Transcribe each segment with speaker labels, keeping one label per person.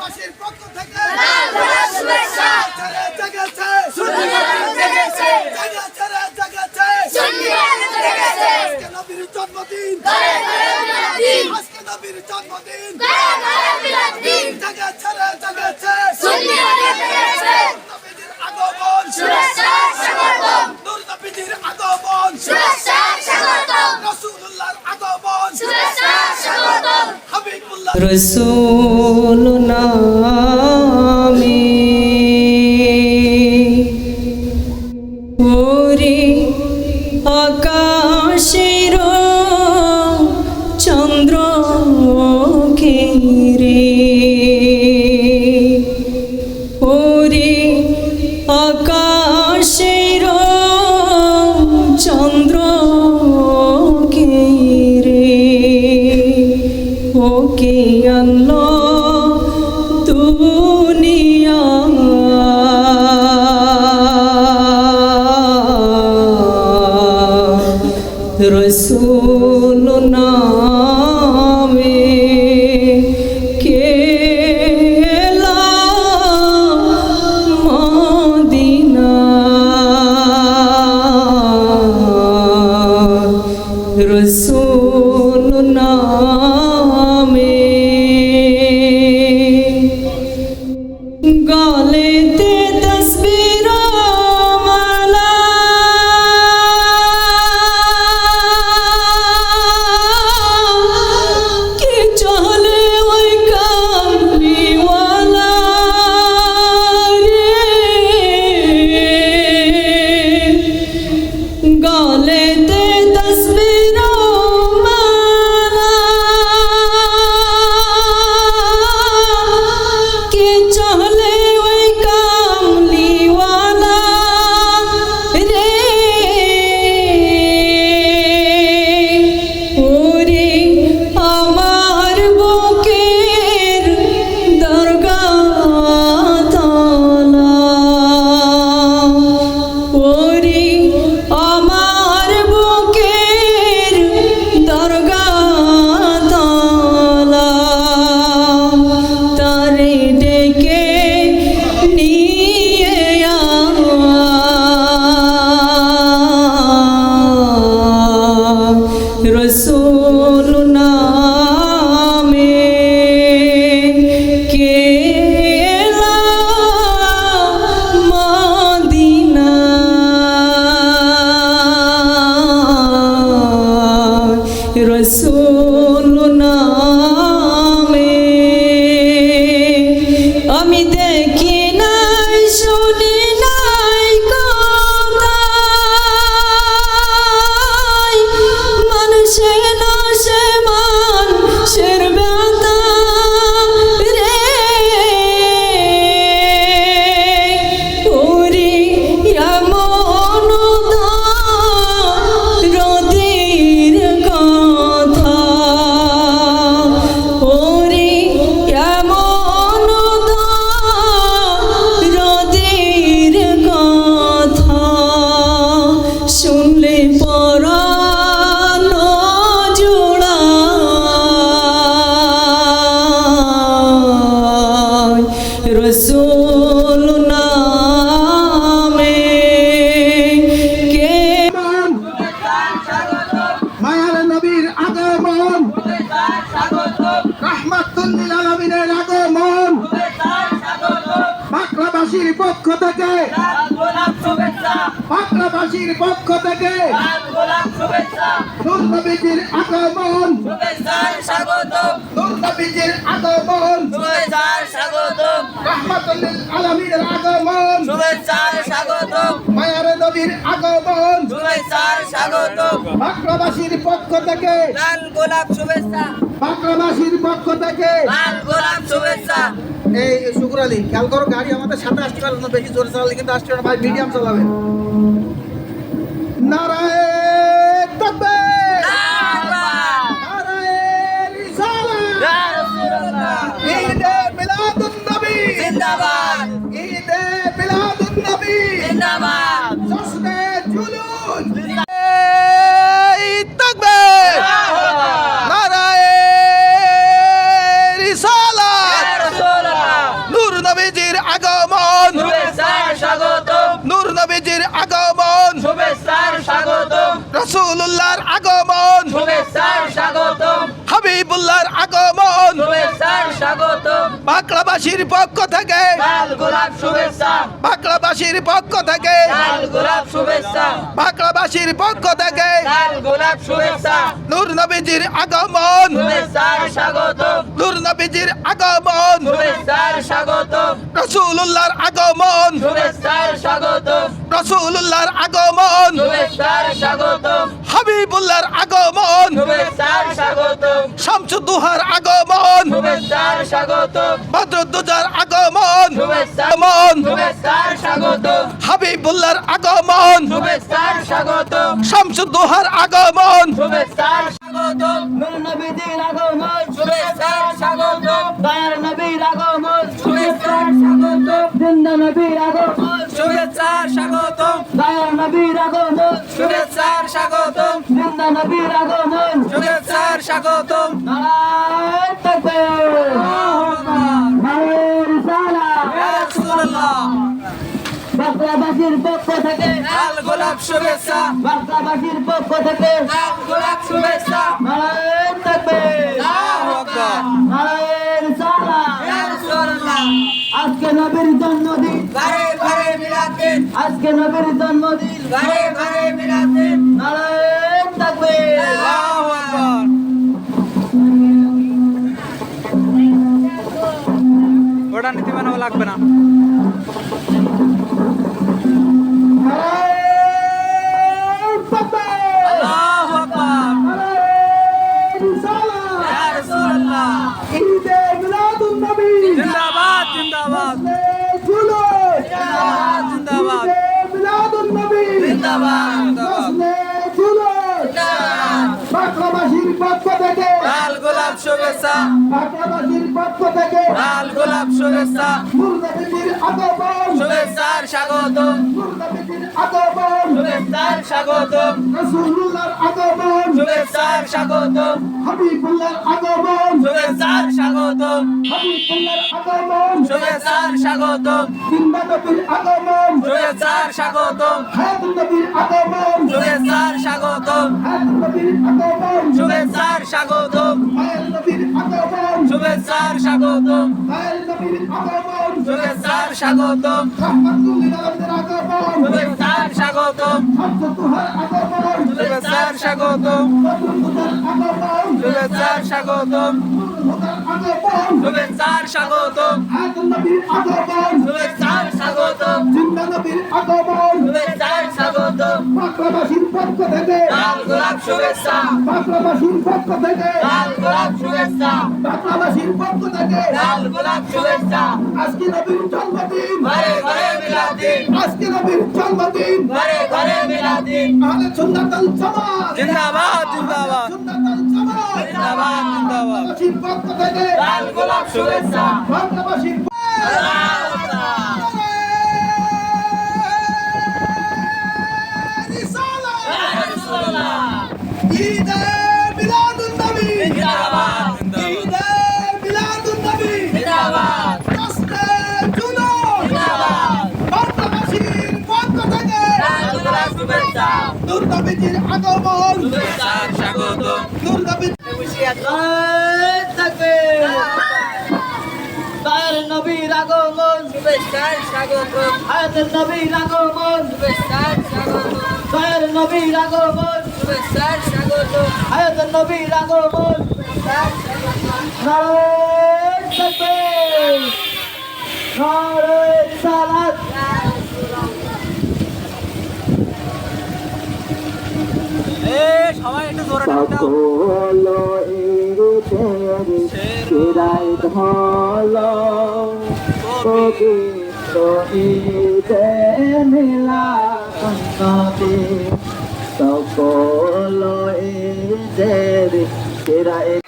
Speaker 1: পাকড়াবাসীর পক্ষ থেকে
Speaker 2: শুভেচ্ছা
Speaker 1: জেগেছে
Speaker 2: জেগেছে
Speaker 1: জেগেছে জেগেছে আজকে নবীর জন্মদিন। আজকে নবীর জন্মদিন। জেগেছে জেগেছে
Speaker 2: সুন্নিয়ার জেগেছে
Speaker 1: নবীজির আগমন
Speaker 2: শুভেচ্ছা স্বাগতম
Speaker 1: নূর নবীজির আগমন
Speaker 2: শুভেচ্ছা স্বাগতম
Speaker 1: রাসূলুল্লাহর আগমন
Speaker 2: শুভেচ্ছা স্বাগতম
Speaker 1: হাবিবুল্লাহ
Speaker 3: রসুল নামে রসুল রসুল
Speaker 1: আগমন মায়ার নবীর আগমন। পাকড়াবাসীর পক্ষ থেকে।
Speaker 4: লাল গোলাপ শুভেচ্ছা।
Speaker 1: পাকড়াবাসীর পক্ষ থেকে।
Speaker 4: লাল গোলাপ শুভেচ্ছা।
Speaker 1: এই শুকুর আলী খেয়াল করো গাড়ি আমাদের সাথে আসতে পারবে না বেশি জোরে চালালে কিন্তু আসতে পারবে ভাই মিডিয়াম চালাবেন নারায়ে তাকবীর নারায়ে রিসালাত ঈদে মিলাদুন নবী।
Speaker 4: জিন্দাবাদ। জিন্দাবাদ।
Speaker 1: সস্তে জুলুস। তাকবীর আগমন। নূর
Speaker 5: আগমন। রাসূলুল্লাহর আগমন।
Speaker 1: বাঁকড়াবাসীর পক্ষ থেকে।
Speaker 5: লাল পক্ষ শুভেচ্ছা
Speaker 1: বাঁকড়াবাসীর পক্ষ থেকে
Speaker 5: লাল গোলাপ শুভেচ্ছা।
Speaker 1: নূর নবীজির আগমন।
Speaker 5: শুভেচ্ছার স্বাগত।
Speaker 1: নূর নবীজির আগমন।
Speaker 5: শুভেচ্ছার স্বাগত।
Speaker 1: রসুল্লাহর আগমন।
Speaker 5: শুভেচ্ছার স্বাগত।
Speaker 1: আগমন।
Speaker 5: শুভেচ্ছার স্বাগত।
Speaker 1: হাবিবুল্লাহর আগমন।
Speaker 5: শুভেচ্ছার স্বাগত।
Speaker 1: শামসুদ্দোহার আগমন।
Speaker 5: শুভেচ্ছার স্বাগত।
Speaker 1: বদরুদ্দোজার আগমন।
Speaker 5: শুভেচ্ছা।
Speaker 1: আগমন।
Speaker 5: শুভেচ্ছার স্বাগত।
Speaker 1: হাবিবুল্লাহর আগমন।
Speaker 5: স্বাগত।
Speaker 1: শামসুদ্দোহার আগমন।
Speaker 5: শুভেচ্ছার স্বাগত। নূর নবীদের আগমন। শুভেচ্ছার স্বাগত। দয়ার নবীর আগমন। শুভেচ্ছার স্বাগত। জিন্দা নবীর আগমন। শুভেচ্ছার স্বাগত। দয়ার নবীর আগমন। শুভেচ্ছার স্বাগত। জিন্দা নবীর আগমন। শুভেচ্ছার স্বাগত। নারায়ণ তাকবীর মায়ের রিসালা বাংলাবাসীর পক্ষ থেকে লাল গোলাপ শুভেচ্ছা। বাংলাবাসীর পক্ষ থেকে লাল গোলাপ শুভেচ্ছা। নারায়ণ থাকবে। নারায়ণ সালা। আজকে নবীর জন্মদিন। ঘরে ঘরে মিলাতে আজকে নবীর জন্মদিন। ঘরে ঘরে মিলাতে নারায়ণ থাকবে।
Speaker 1: ওটা নীতি মানানো লাগবে না।
Speaker 5: বাংলাবাসীর পক্ষ থেকে।
Speaker 1: লাল গোলাপ শুভেচ্ছা।
Speaker 5: বাংলাবাসীর পক্ষ থেকে।
Speaker 1: লাল গোলাপ শুভেচ্ছা।
Speaker 5: মুর্দাবিদির আগমন।
Speaker 1: শুভেচ্ছার স্বাগত। শুভেচ্ছার স্বাগত
Speaker 5: রাসূলুল্লাহর আগমন
Speaker 1: শুভেচ্ছার স্বাগত
Speaker 5: হাবিবুল্লাহর আগমন
Speaker 1: শুভেচ্ছার স্বাগত
Speaker 5: হাবিবুল্লাহর আগমন
Speaker 1: শুভেচ্ছার স্বাগত
Speaker 5: জিন্দা আগমন
Speaker 1: শুভেচ্ছার স্বাগত
Speaker 5: হায়াত নবীর আগমন
Speaker 1: শুভেচ্ছার স্বাগত
Speaker 5: হায়াত নবীর আগমন
Speaker 1: শুভেচ্ছার স্বাগত
Speaker 5: হায়াত নবীর আগমন
Speaker 1: শুভেচ্ছার স্বাগত
Speaker 5: হায়াত নবীর আগমন
Speaker 1: শুভেচ্ছার স্বাগত
Speaker 5: রহমাতুল্লিল আলামিনের আগমন
Speaker 1: শুভেচ্ছার স্বাগত
Speaker 5: শামসুদ্দোহার আগমন
Speaker 1: শুভেচ্ছার স্বাগত
Speaker 5: বদরুদ্দোহার আগমন
Speaker 1: শুভেচ্ছার স্বাগত
Speaker 5: হুদার আগমন
Speaker 1: শুভেচ্ছার স্বাগত
Speaker 5: হায়াত নবীর আগমন
Speaker 1: শুভেচ্ছার স্বাগত
Speaker 5: জিন্দা নবীর আগমন
Speaker 1: শুভেচ্ছার
Speaker 5: বাংলাবাসীর পক্ষ থেকে।
Speaker 1: লাল গোলাপ শুভেচ্ছা।
Speaker 5: বাংলাবাসীর পক্ষ থেকে।
Speaker 1: লাল গোলাপ শুভেচ্ছা।
Speaker 5: বাংলাবাসীর পক্ষ থেকে।
Speaker 1: লাল গোলাপ শুভেচ্ছা।
Speaker 5: আজকে নবীর জন্মদিন।
Speaker 1: ঘরে ঘরে মিলাদিন।
Speaker 5: আজকে নবীর জন্মদিন।
Speaker 1: ঘরে ঘরে মিলাদিন।
Speaker 5: আহলে সুন্নাতুল জামাত।
Speaker 1: জিন্দাবাদ জিন্দাবাদ।
Speaker 5: সুন্নাতুল জামাত।
Speaker 1: জিন্দাবাদ জিন্দাবাদ।
Speaker 5: বাংলাবাসীর পক্ষ থেকে।
Speaker 1: লাল গোলাপ শুভেচ্ছা।
Speaker 5: দুর্গাবীজির আগমন।
Speaker 1: স্বাগত
Speaker 5: দুর্গাবীজ থাকবে তার নবীর আগমন। স্বাগত হায়াতের নবীর আগমন। স্বাগত তার নবীর আগমন। স্বাগত হায়াতের নবীর আগমন। নারায়ণ থাকবে নারায়ণ সালাত
Speaker 1: সবাই একটু জোরে
Speaker 5: সকল চিরাই ধল মেলা ঈদে মিলাদি সকল চিরাই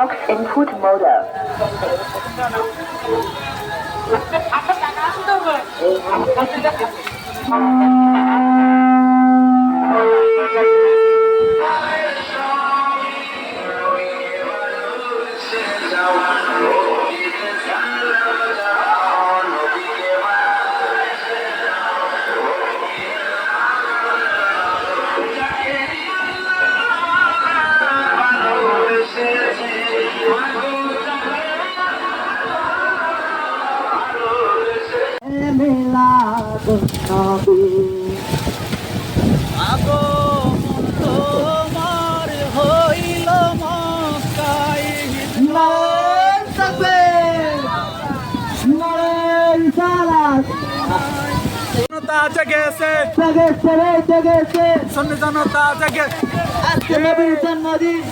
Speaker 6: Aux input model.
Speaker 7: হবে তোমার হইল মকাই
Speaker 1: জনতা জেগেছে
Speaker 4: জেগেছে রে জেগেছে
Speaker 1: শুনে জনতা জেগে
Speaker 4: আজকে নবীর জন্মদিন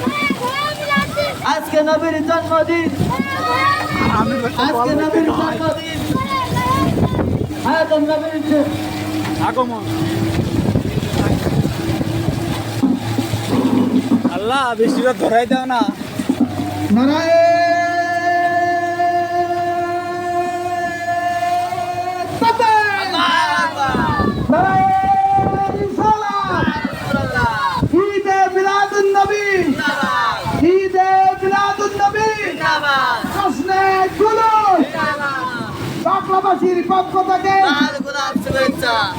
Speaker 4: আজকে নবীর জন্মদিন। আজকে নবীর জন্মদিন।
Speaker 1: আগমন। আল্লাহ বৃষ্টিটা ধরাই দাও না।
Speaker 4: ঈদে মিলাদুন নবী। ঈদে মিলাদুন নবী। বাংলাবাসীর পক্ষ থেকে।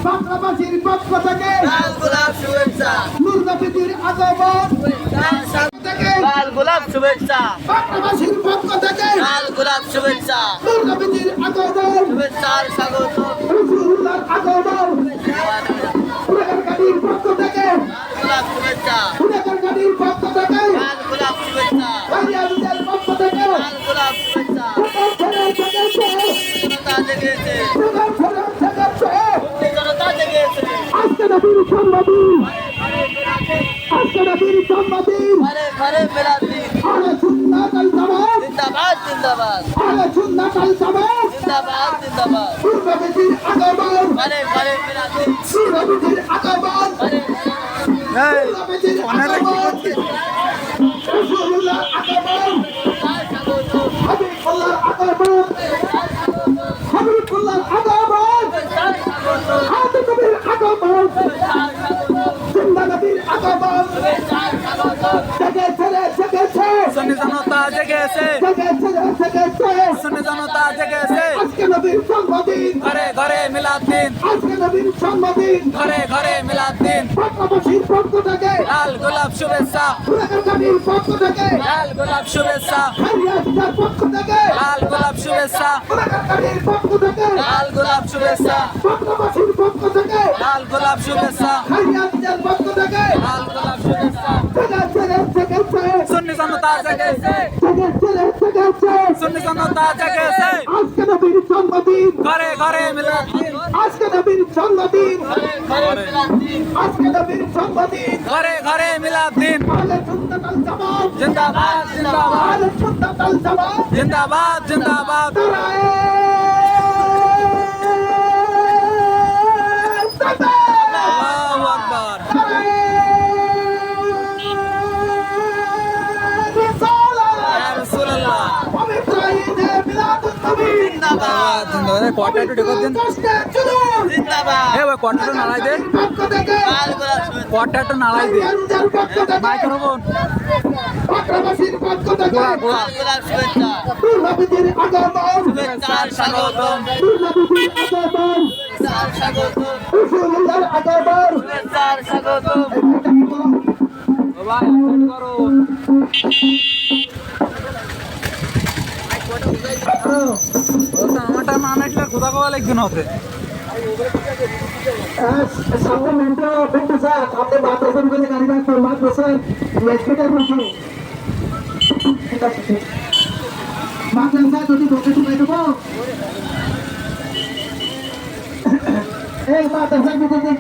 Speaker 4: বাংলাবাসীর পক্ষ থেকে। নবীর আগমন। থেকে।
Speaker 5: গোলাপ শুভেচ্ছা।
Speaker 4: বাংলাবাসীর পক্ষ থেকে।
Speaker 5: গোলাপ শুভেচ্ছা।
Speaker 4: নবীর আগমন।
Speaker 5: শুভেচ্ছার স্বাগত
Speaker 4: আগমন। পক্ষ থেকে।
Speaker 5: গোলাপ শুভেচ্ছা।
Speaker 4: পক্ষ থেকে।
Speaker 5: গোলাপ শুভেচ্ছা।
Speaker 4: পক্ষ থেকে।
Speaker 5: গোলাপ শুভেচ্ছা।
Speaker 4: আজকে নবীর জন্মদিন আজকে নবীর জন্মদিন আরে সুন্নাত আল জামাত
Speaker 5: জিন্দাবাদ। জিন্দাবাদ
Speaker 4: আরে সুন্নাত আল জামাত
Speaker 5: জিন্দাবাদ জিন্দাবাদ
Speaker 4: নবীর আগমন
Speaker 5: ঘরে ঘরে মেলার দিন
Speaker 4: আগমন
Speaker 5: ঘরে
Speaker 4: নবীর আগমন রাসূলুল্লাহর আগমন
Speaker 5: স্বাগত
Speaker 4: হাবিবুল্লাহর আগমন হাবিবুল্লাহর আগমন হাতে নবীর আগমন জিন্দা নবীর আগমন নবীর জন্মদিন
Speaker 1: ঘরে ঘরে মিলাদ দিন।
Speaker 4: আজকে নবীর জন্মদিন
Speaker 1: ঘরে ঘরে মিলাদ দিন।
Speaker 4: বাংলাবাসীর পক্ষ থেকে।
Speaker 1: লাল গোলাপ শুভেচ্ছা।
Speaker 4: গাড়ির পক্ষ থেকে।
Speaker 1: লাল গোলাপ শুভেচ্ছা।
Speaker 4: হারিয়াদের পক্ষ থেকে।
Speaker 1: লাল গোলাপ শুভেচ্ছা।
Speaker 4: গুণাগার পক্ষ থেকে।
Speaker 1: লাল গোলাপ শুভেচ্ছা।
Speaker 4: বাংলাবাসীর পক্ষ থেকে।
Speaker 1: লাল গোলাপ শুভেচ্ছা।
Speaker 4: হারিয়াদের পক্ষ থেকে।
Speaker 1: লাল গোলাপ শুভেচ্ছা। সুন্নি জনতা জেগেছে। সুন্নি জনতা জেগেছে।
Speaker 4: আজকে জন্মদিন।
Speaker 1: ঘরে ঘরে
Speaker 4: আজকে নবীর জন্মদিন। আজকে নবীর জন্মদিন।
Speaker 1: ঘরে ঘরে মিলাদ দিন। জিন্দাবাদ জিন্দাবাদ।
Speaker 4: জামাত।
Speaker 1: জিন্দাবাদ জিন্দাবাদ। জিন্দাবাদ। জিন্দাবাদ। কোয়ার্টার একটু ডেকোর দিন।
Speaker 5: জিন্দাবাদ।
Speaker 1: এ ওই কোয়ার্টারটা নাড়াই দে। নাড়াই মাইক্রোফোন গোড়া ও তো আমারটা না নাটলে খোদা কোয়া লাগবে না হতে
Speaker 4: আপনি বাদ বসেন করে গাড়ি রাখবেন বাদ বসেন লেসপেটার বসুন ঠিক আছে ঠিক মাদ্রাসা যদি বসে ঢুকাই দেবো এই মাদ্রাসার ভিতরে যে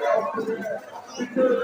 Speaker 4: Thank you.